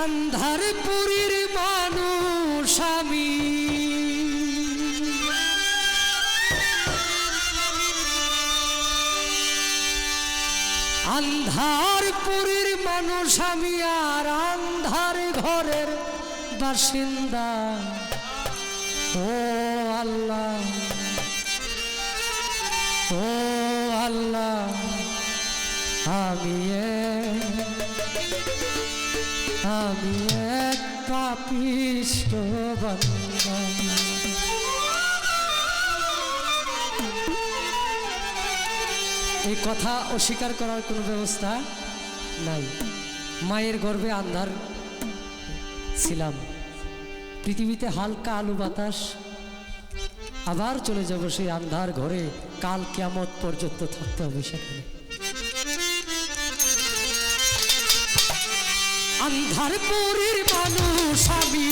আন্ধার পুরীর মানুষ আমি। আন্ধার পুরীর মানুষ আমি আর আন্ধার ঘরের বাসিন্দা। ও আল্লাহ ও আল্লাহ, আমি আমি এক পাপিষ্ট এই কথা অস্বীকার করার কোনো ব্যবস্থা নাই। মায়ের গর্ভে আন্ধার ছিলাম। পৃথিবীতে হালকা আলু বাতাস। আবার চলে যাব সেই আন্ধার ঘরে। কাল কেমত পর্যন্ত থাকতে হবে সেখানে। আন্ধার পুরীর মানুষ আমি।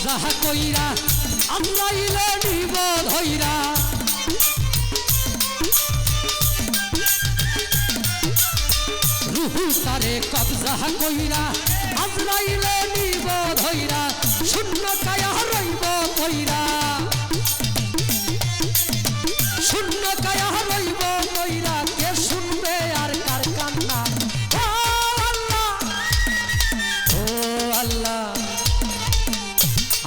কবজা কইরা আমরা নিব রুহু তারে কবজা কইরা নিব ধইরা শূন্য কায়া রইব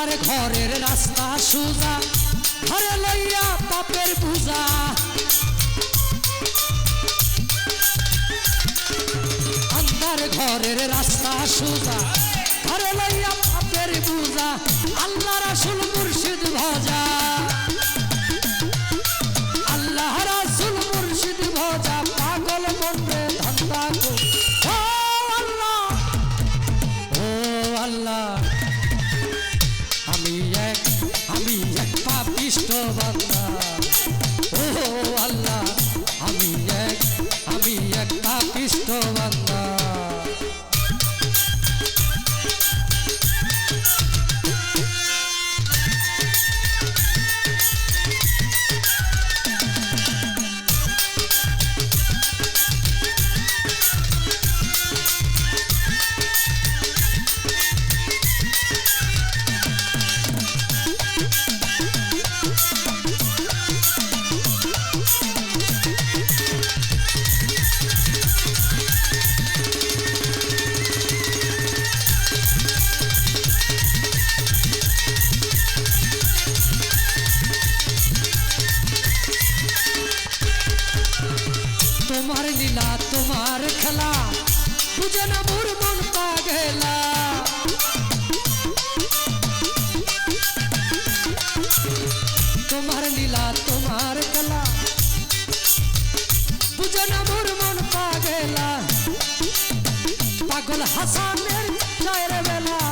আন্ধার ঘরের রাস্তা সোজা, ঘরে লইয়া পাপের পূজা। আমার ঘরের রাস্তা সোজা, ঘরে লইয়া পাপের পূজা। আল্লাহ রাসুল পাপিষ্ট তোমার লীলা, তোমার খেলা বুঝে না মোর মন পাগেলা। তোমার লীলা, তোমার খেলা বুঝে না মোর মন পাগেলা। পাগল হাসানের জয়ের বেলা।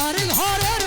Sarin Hore